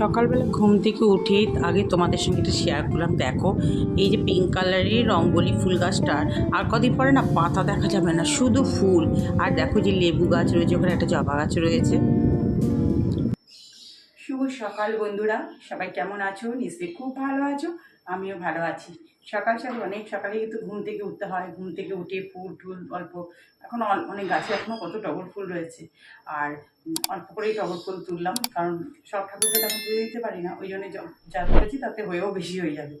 সকালবেলা ঘুম থেকে উঠে আগে তোমাদের সঙ্গে এটা শেয়ার করলাম। দেখো, এই যে পিঙ্ক কালারের রঙ্গলি ফুল গাছটার আর কদিন পরে না পাতা দেখা যাবে না, শুধু ফুল। আর দেখো যে লেবু গাছ রয়েছে, ওখানে একটা জবা গাছ রয়েছে। শুভ সকাল বন্ধুরা, সবাই কেমন আছো? নিশ্চয়ই খুব ভালো আছো, আমিও ভালো আছি। সকাল সকাল অনেক সকালে কিন্তু ঘুম থেকে উঠতে হয়। ঘুম থেকে উঠে ফুল টুল অল্প, এখন অনেক গাছে এখনও কত টগর ফুল রয়েছে। আর অল্প করেই টগর ফুল তুললাম, কারণ সব ঠাকুরকে তখন তুলে দিতে পারি না, ওই জন্য যা করেছি তাতে হয়েও বেশি হয়ে যাবে।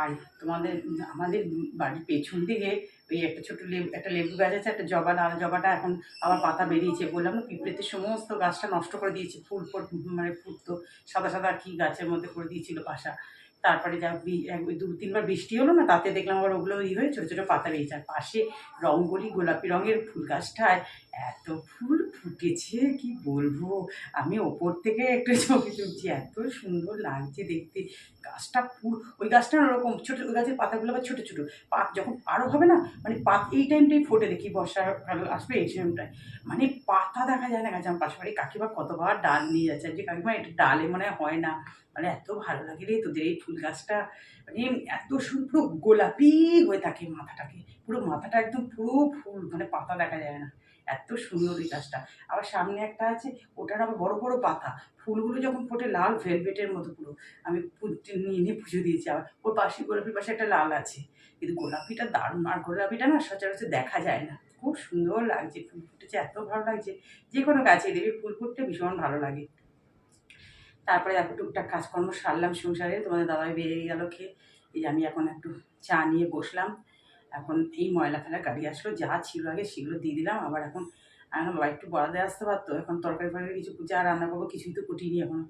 আর তোমাদের, আমাদের বাড়ির পেছন দিকে ওই একটা ছোটো লেবু, একটা লেবু গাছ আছে, একটা জবা, লাল জবাটা এখন আবার পাতা বেরিয়েছে বললাম না, পিঁপড়েতে সমস্ত গাছটা নষ্ট করে দিয়েছে, ফুল ফুল মানে ফুটতো, সাদা সাদা কি গাছের মধ্যে করে দিয়েছিল বাসা। তারপরে যা দু, তিনবার বৃষ্টি হলো না, তাতে দেখলাম আবার ওগুলো ই হয়ে ছোটো ছোটো পাতা বেরিয়েছে আর পাশে রঙ্গলি, গোলাপি রঙের ফুল গাছটায় এত ফুল ফুটেছে, কি বলব? আমি ওপর থেকে একটু ছবি তুলছি, এত সুন্দর লাগছে দেখতে। গাছটা ফুল ওই গাছটা ওরকম ছোটো, ওই গাছের পাতাগুলো আবার ছোটো ছোটো। পাত যখন আরও হবে না মানে পাত এই টাইমটাই ফোটে দেখি বর্ষাকাল আসবে এই টাইমটায় মানে পাতা দেখা যায় না, গাছ আমার পাশে বাড়ি কাকিমা কতবার ডাল নিয়ে যাচ্ছে আর যে কাকিমা এটা ডালে মনে হয় না। মানে এত ভালো লাগে রে তোদের এই ফুল গাছটা। মানে এত সুন্দর, পুরো গোলাপি হয়ে থাকে মাথাটাকে। পুরো মাথাটা একদম পুরো ফুল মানে পাতা দেখা যায় না। এত সুন্দর এই গাছটা। আবার সামনে একটা আছে, ওটার আবার বড় বড় পাতা। ফুলগুলো যখন ফোটে লাল ভেলভেটের মতো পুরো। আমি নিয়ে নিয়ে পুজো দিয়েছি আবার। ওর পাশে গোলাপির পাশে একটা লাল আছে। কিন্তু গোলাপিটা দারুণ। আর গোলাপিটা না সচরাচর দেখা যায় না। খুব সুন্দর লাগছে, ফুল ফুটেছে, এত ভালো লাগছে। যে কোনো গাছে দেবী ফুল ফুটতে ভীষণ ভালো লাগে। তারপরে দেখো টুকটাক কাজকর্ম সারলাম, সংসারে। তোমাদের দাদাই বেরিয়ে গেল খেয়ে। এই আমি এখন একটু চা নিয়ে বসলাম। এখন এই ময়লা ফেলা গাড়ি আসলো। যা ছিল আগে সেগুলো দিয়ে দিলাম। আবার এখন এখন বাবা, একটু বড়াতে আসতে পারতো? এখন তরকারি ফরকারি কিছু যা রান্না করব কিছুই তো কুটিনি এখন।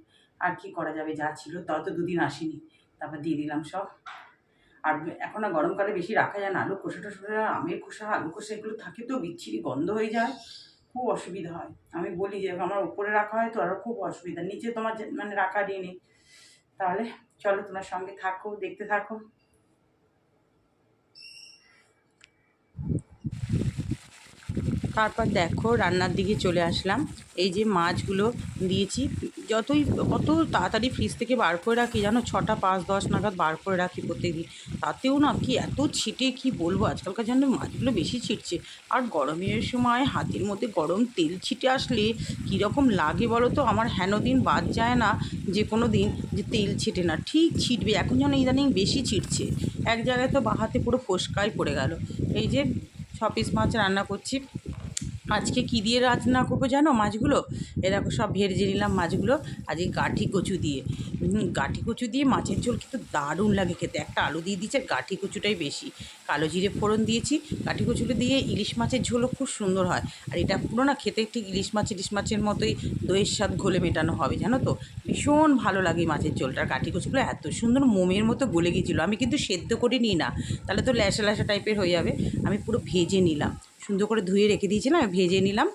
আর কি করা যাবে? যা ছিল তাও তো দুদিন আসেনি। তারপর দিয়ে দিলাম সব। আর এখন আর গরমকালে বেশি রাখা যায় না। আলু খোসা টোসা আমের খোসা, আলু খোসা এগুলো থাকে তো, বিচ্ছিরি গন্ধ হয়ে যায়। খুব অসুবিধা হয়। আমি বলি যে আমার উপরে রাখা হয় তো আরও খুব অসুবিধা। নিচে তোমার মানে রাখা নেই। তাহলে চলো তোমার সঙ্গে থাকো, দেখতে থাকো। তারপর দেখো রান্নার দিকে চলে আসলাম। এই যে মাছগুলো দিয়েছি যতই কত তাড়াতাড়ি ফ্রিজ থেকে বার করে রাখি, জানো? ছটা পাঁচ দশ নাগাদ বার করে রাখি প্রত্যেকদিন তাতেও না কি এত ছিটে, কি বলব? আজকালকার জন্য মাছগুলো বেশি ছিটছে। আর গরমের সময় হাতের মধ্যে গরম তেল ছিটে আসলে কীরকম লাগে বলো তো? আমার হেন দিন বাদ যায় না যে কোনো দিন যে তেল ছিটে না। ঠিক ছিটবে, এখন যেন ইদানিং বেশি ছিটছে। এক জায়গায় তো বাহাতে পুরো ফোসকাই পড়ে গেল। এই যে ছ পিস মাছ রান্না করছি। আজকে কী দিয়ে রান্না করব জানো মাছগুলো? এ দেখো সব ভেজে নিলাম মাছগুলো। আজকে গাঠি কচু দিয়ে। গাঠি কচু দিয়ে মাছের ঝোল কিন্তু দারুণ লাগে খেতে। একটা আলু দিয়ে আর গাঠি কচুটাই বেশি। কালো জিরে ফোড়ন দিয়েছি। গাঠি কচুটা দিয়ে ইলিশ মাছের ঝোলও খুব সুন্দর হয়। আর এটা পুরো না খেতে ঠিক ইলিশ মাছ, ইলিশ মাছের মতোই দইয়ের স্বাদ ঘোলে মেটানো হবে, জানো তো? ভীষণ ভালো লাগে মাছের ঝোলটা। গাঠি কচুগুলো এত সুন্দর মোমের মতো গলে গিয়েছিল। আমি কিন্তু সেদ্ধ করে নিই না। তাহলে তো ল্যাসা ল্যাসা টাইপের হয়ে যাবে। আমি পুরো ভেজে নিলাম। সুন্দর করে ধুয়ে রেখে দিয়েছিলাম ভেজে নিলাম।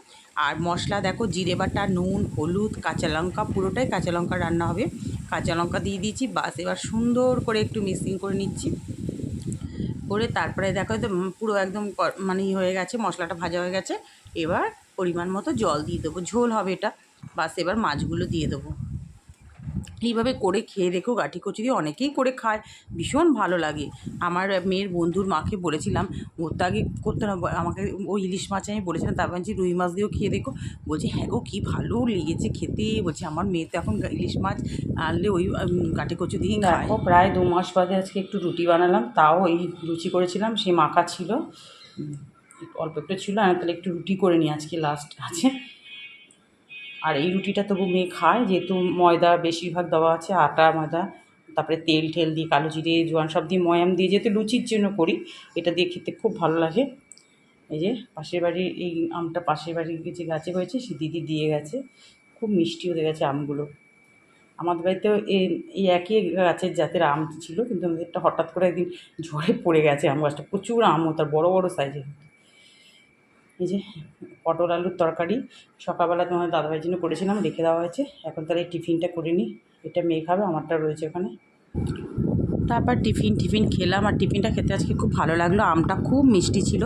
আর মশলা দেখো, জিরে বাটা, নুন, হলুদ, কাঁচা লঙ্কা, পুরোটাই কাঁচা লঙ্কা রান্না হবে। কাঁচা লঙ্কা দিয়ে দিয়েছি, বাস এবার সুন্দর করে একটু মিক্সিং করে নিচ্ছি। করে তারপরে দেখো তো পুরো একদম মানে হয়ে গেছে, মশলাটা ভাজা হয়ে গেছে। এবার পরিমাণ মতো জল দিয়ে দেবো, ঝোল হবে এটা। বাস এবার মাছগুলো দিয়ে দেবো। এইভাবে করে খেয়ে দেখো গাঠি কচু দিয়ে অনেকেই করে খায়, ভীষণ ভালো লাগে। আমার মেয়ের বন্ধুর মাকে বলেছিলাম, ওর তো আগে করতে না, আমাকে ওই ইলিশ মাছ আমি বলেছিলাম, তারপর বলছি, রুই মাছ দিয়েও খেয়ে দেখো। বলছি হ্যাঁ গো, কী ভালো লেগেছে খেতে। বলছি, আমার মেয়ে তো এখন ইলিশ মাছ আনলে ওই গাঠি কচু দিয়েই খায়। প্রায় দু মাস বাদে আজকে একটু রুটি বানালাম, তাও এই লুচি করেছিলাম সেই মাখা ছিল। অল্প একটু ছিল, আমি তাহলে একটু রুটি করে নিই আজকে লাস্ট আছে। আর এই রুটিটা তবু মেয়ে খায়, যেহেতু ময়দা বেশিরভাগ দেওয়া আছে, আটা, ময়দা, তারপরে তেল ঠেল দিয়ে কালো জিরে, জোয়ান সব দিয়ে ময়াম দিয়ে যেহেতু লুচির জন্য করি, এটা দিয়ে খেতে খুব ভালো লাগে। এই যে পাশের বাড়ির এই আমটা পাশের বাড়ির যে গাছে হয়েছে, সে দিদি দিয়ে গেছে, খুব মিষ্টি হয়ে গেছে আমগুলো। আমাদের বাড়িতেও এই একই গাছের জাতের আম ছিল, কিন্তু আমাদেরটা হঠাৎ করে একদিন ঝড়ে পড়ে গেছে আম গাছটা প্রচুর আম তার বড় বড় সাইজের এই যে পটল আলুর তরকারি, সকালবেলা তোমার দাদাভাইয়ের জন্য করেছিলাম, রেখে দেওয়া হয়েছে। এখন তাহলে এই টিফিনটা করে নিই এটা মেয়ে খাবে, আমারটা রয়েছে ওখানে। তারপর টিফিন টিফিন খেলাম, আর টিফিনটা খেতে আজকে খুব ভালো লাগল। আমটা খুব মিষ্টি ছিল।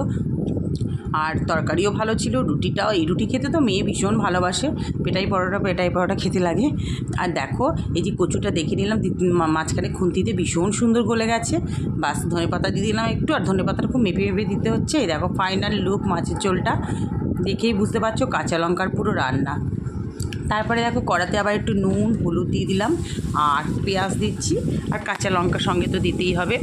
আর তরকারিও ভালো ছিল, রুটিটাও, এই রুটি খেতে তো মেয়ে ভীষণ ভালোবাসে। পেটাই পরোটা পেটাই পরোটা খেতে লাগে। আর দেখো, এই যে কচুটা দেখে নিলাম মাঝখানে খুন্তিতে ভীষণ সুন্দর গলে গেছে। বাস ধনে পাতা দিয়ে দিলাম একটু, আর ধনে পাতাটা খুব মেপে মেপে দিতে হচ্ছে। এই দেখো ফাইনাল লুক মাছের চোলটা দেখেই বুঝতে পারছ, কাঁচা লঙ্কার পুরো রান্না। তারপরে দেখো, কড়াতে আবার একটু নুন, হলুদ দিয়ে দিলাম, আর পেঁয়াজ দিচ্ছি। আর কাঁচা লঙ্কা সঙ্গে তো দিতেই হবে।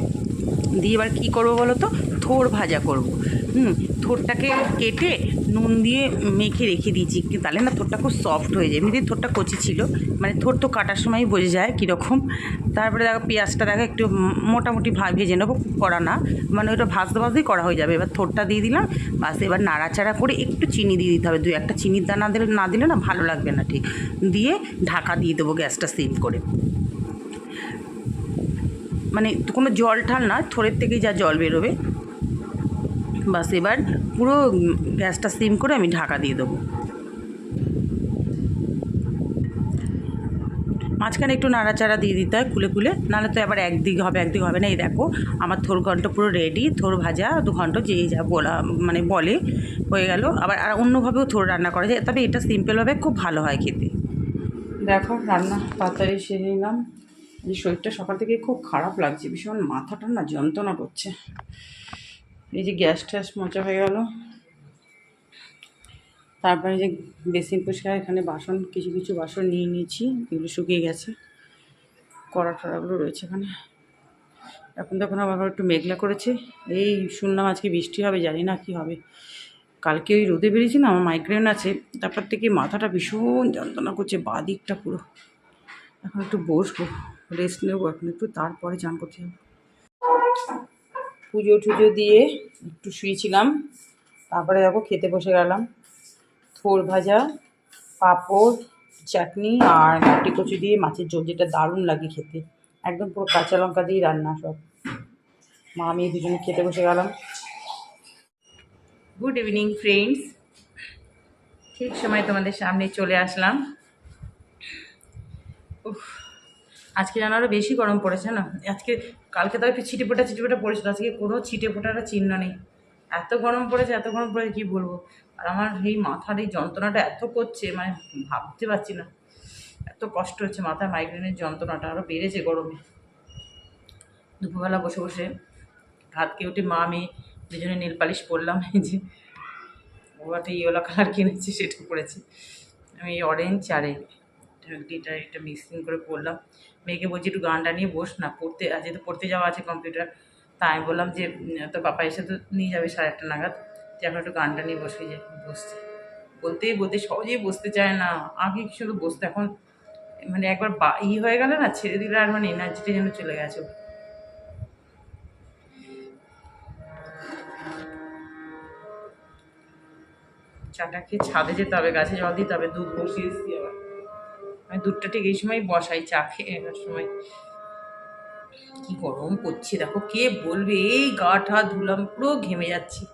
দিয়ে এবার কী করব বলো তো? থোর ভাজা করব। হুম, থোরটাকে কেটে নুন দিয়ে মেখে রেখে দিয়েছি। তাহলে না থোরটা খুব সফট হয়ে যায়। এমনিতে থোরটা কচি ছিল। মানে থোর তো কাটার সময় বোঝা যায় কীরকম। তারপরে দেখো পেঁয়াজটা দেখো একটু মোটামুটি ভা ভেজে নেব। খুব করা না। মানে ওটা ভাজতে ভাজতেই করা হয়ে যাবে। এবার থোরটা দিয়ে দিলাম। বাস এবার নাড়াচাড়া করে একটু চিনি দিয়ে দিতে হবে। দু একটা চিনির দানা দিলে, না দিলে না ভালো লাগবে না ঠিক। দিয়ে ঢাকা দিয়ে দেবো গ্যাসটা সিম করে। মানে কোনো জল ঠাল না। থোড়ের থেকেই যা জল বেরোবে। বাস এবার পুরো গ্যাসটা সিম করে আমি ঢাকা দিয়ে দেবো। মাঝখানে একটু নাড়াচাড়া দিয়ে দিতে হয় খুলে খুলে, নাহলে তো আবার একদিক হবে একদিক হবে না। এই দেখো, আমার থোর ঘন্ট পুরো রেডি থোর ভাজা, দু ঘন্ট যে যা বলা মানে বলে, হয়ে গেল। আবার আর অন্যভাবেও থোর রান্না করা যায়, তবে এটা সিম্পলভাবে খুব ভালো হয় খেতে। দেখো, রান্না তাড়াতাড়ি সেরে নিলাম। এই শরীরটা সকাল থেকে খুব খারাপ লাগছে, ভীষণ মাথাটা না যন্ত্রণা করছে। এই যে গ্যাস ট্যাস মোচা হয়ে গেল। তারপরে যে বেসিন পরিষ্কার, এখানে বাসন, কিছু কিছু বাসন নিয়ে নিয়েছি, এগুলো শুকিয়ে গেছে। কড়া টড়াগুলো রয়েছে এখানে। এখন তখন আবার একটু মেঘলা করেছে। এই শুনলাম আজকে বৃষ্টি হবে, জানি না কি হবে। কালকে ওই রোদে বেরিয়েছি না, আমার মাইগ্রেন আছে। তারপর থেকে মাথাটা ভীষণ যন্ত্রণা করছে, বা দিকটা পুরো। এখন একটু বসবো রেস্ট নেব এখন একটু, তারপরে চান করতে হবে পুজো টুজো দিয়ে একটু শুয়েছিলাম। তারপরে দেখো খেতে বসে গেলাম। থোর ভাজা, পাঁপড়, চাটনি আর নাটি কচু দিয়ে মাছের ঝোল, যেটা দারুণ লাগে খেতে। একদম পুরো কাঁচা লঙ্কা দিয়ে রান্না সব। মা, আমি দুজনে খেতে বসে গেলাম। Good evening, friends. ঠিক সময় তোমাদের সামনে চলে আসলাম। উফ আজকে যেন আরও বেশি গরম পড়েছে না আজকে কালকে তো একটু ছিটে ফোটা পড়েছিল। আজকে কোনো ছিটে ফোটার চিহ্ন নেই। এত গরম পড়েছে, এত গরম পড়েছে, কী বলব? আর আমার এই মাথার এই যন্ত্রণাটা এত করছে মানে ভাবতে পারছি না। এত কষ্ট হচ্ছে মাথায় মাইগ্রেনের যন্ত্রণাটা আরও বেড়েছে গরমে। দুপুরবেলা বসে বসে ভাত খেয়ে উঠে মা, আমি দুজনে নীল পালিশ পরলাম। এই যে ও একটা ইয়েলো কালার কিনেছি, সেটা পরেছি। আমি এই অরেঞ্জ আর এই এটা এটা মিক্সিং করে পড়লাম। মেয়েকে বলছি একটু গানটা নিয়ে বস না পড়তে আজ যেহেতু পড়তে যাওয়া আছে কম্পিউটার তাই আমি বললাম যে উম, তো পাপা এসে তো নিয়ে যাবে সাড়ে আটটা নাগাদ। যে এখন একটু গানটা নিয়ে বসে যে বসছে। বলতেই বলতে সহজেই বসতে চায় না। আগে শুধু বসতে এখন মানে একবার বা ই হয়ে গেলে না ছেড়ে দিলে আর মানে এনার্জিটা যেন চলে গেছে। ওর। চাটা খেয়ে ছাদে যেতে হবে গাছে জল দিতে হবে দুধ বসিয়ে এসছি আবার আমি দুধটা ঠিক এই সময় বসাই, চা খেয়ে সময়। কি গরম করছে দেখো কে বলবে? এই গা ঠা ধুলাম, পুরো ঘেমে যাচ্ছি।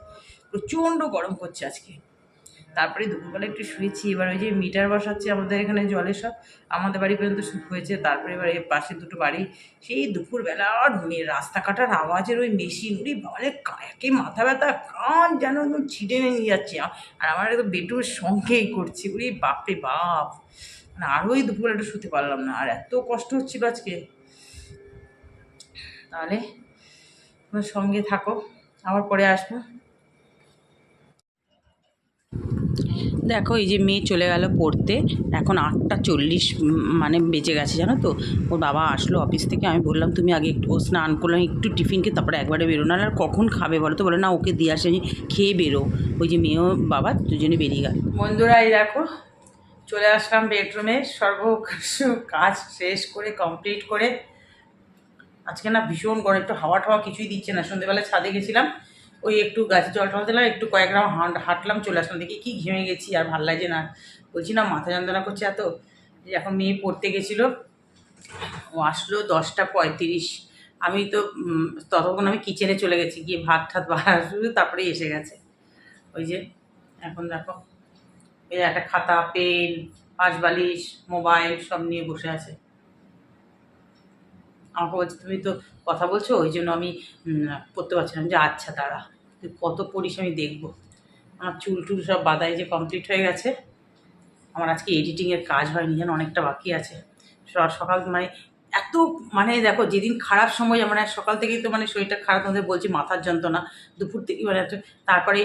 প্রচণ্ড গরম করছে আজকে। তারপরে দুপুরবেলা একটু শুয়েছি, এবার ওই যে মিটার বসাচ্ছে আমাদের এখানে জলে সব, আমাদের বাড়ি পর্যন্ত সু- হয়েছে, তারপরে এবার এর পাশে দুটো বাড়ি। সেই দুপুরবেলা রাস্তা কাটার আওয়াজের ওই মেশিন, উড়ি বাবারে একে মাথা ব্যথা, কান যেন একদম ছিটে নিয়ে যাচ্ছে। আর আমার একদম বেটুর সঙ্গেই করছি, উড়ি বাপরে বাপ। মানে আরোই একটু শুতে পারলাম না। আর এত কষ্ট হচ্ছিল আজকে। তাহলে তোমার সঙ্গে থাকো আবার পরে আসব। দেখো এই যে মেয়ে চলে গেল পড়তে। এখন আটটা চল্লিশ মানে বেজে গেছে জানো তো? ওর বাবা আসলো অফিস থেকে আমি বললাম তুমি আগে একটু ও স্নান করলাম একটু টিফিনকে তারপরে একবারে বেরো। না আর কখন খাবে বলো তো? বলে না ওকে দিয়ে আসে খেয়ে বেরো ওই যে মেয়েও বাবা দুজনে বেরিয়ে গেল। বন্ধুরা এই দেখো চলে আসলাম বেডরুমে সর্ব কাজ শেষ করে কমপ্লিট করে। আজকে না ভীষণ গরম, একটু হাওয়া টাওয়া কিছুই দিচ্ছে না। সন্ধ্যেবেলা ছাদে গেছিলাম, ওই একটু গাছে জল টল দিলাম, একটু কয়েক গ্রাম হাঁট, হাঁটলাম, চলে আসলাম। দেখি কি ঘেমে গেছি, আর ভালো লাগছে না। বলছি, না, মাথা যন্ত্রণা করছে এত। এখন মেয়ে পড়তে গেছিল। ও আসলো দশটা পঁয়ত্রিশ। আমি তো ততক্ষণ আমি কিচেনে চলে গেছি, গিয়ে ভাত ঠাত বাড়া শুরু, তারপরেই এসে গেছে। ওই যে, এখন দেখো। এই একটা খাতা, পেন পাঁচ বালিশ মোবাইল সব নিয়ে বসে আছে। আমাকে বলছে, তুমি তো কথা বলছো, ওই জন্য আমি পড়তে পারছিলাম যে আচ্ছা দাঁড়া, তুই কত পড়িস আমি দেখব। আমার চুল টুল সব বাদাই যে কমপ্লিট হয়ে গেছে। আমার আজকে এডিটিংয়ের কাজ হয়নি, যেন অনেকটা বাকি আছে। সকাল মানে এত মানে দেখো যেদিন খারাপ সময় মানে সকাল থেকেই তো মানে শরীরটা খারাপ, তোমাদের বলছি মাথার যন্ত্রণা, দুপুর থেকে মানে তারপরে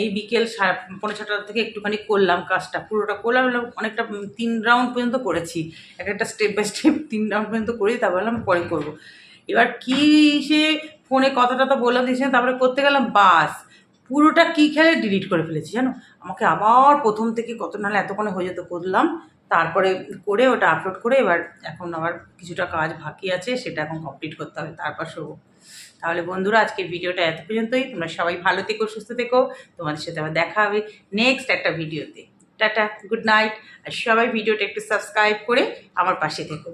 এই বিকেল সাড়ে পৌনে ছটা থেকে একটুখানি করলাম কাজটা, পুরোটা করলাম অনেকটা তিন রাউন্ড পর্যন্ত করেছি। এক একটা স্টেপ বাই স্টেপ তিন রাউন্ড পর্যন্ত করেছি, তারপর বললাম পরে করব। এবার কি সে ফোনে কথাটা তো বললাম দিয়েছে তারপরে করতে গেলাম, বাস। পুরোটা কি খেলে ডিলিট করে ফেলেছি, জানো? আমাকে আবার প্রথম থেকে কত, নাহলে এতক্ষণে হয়ে যেত, করলাম। তারপরে করে ওটা আপলোড করে এবার এখন আবার কিছুটা কাজ বাকি আছে, সেটা এখন কমপ্লিট করতে হবে, তারপর শোবো তাহলে বন্ধুরা, আজকের ভিডিওটা এত পর্যন্তই। তোমরা সবাই ভালো থেকো, সুস্থ থেকো। তোমাদের সাথে আবার দেখা হবে নেক্সট একটা ভিডিওতে। টাটা গুড নাইট আর সবাই ভিডিওটা একটু সাবস্ক্রাইব করে আমার পাশে থেকো।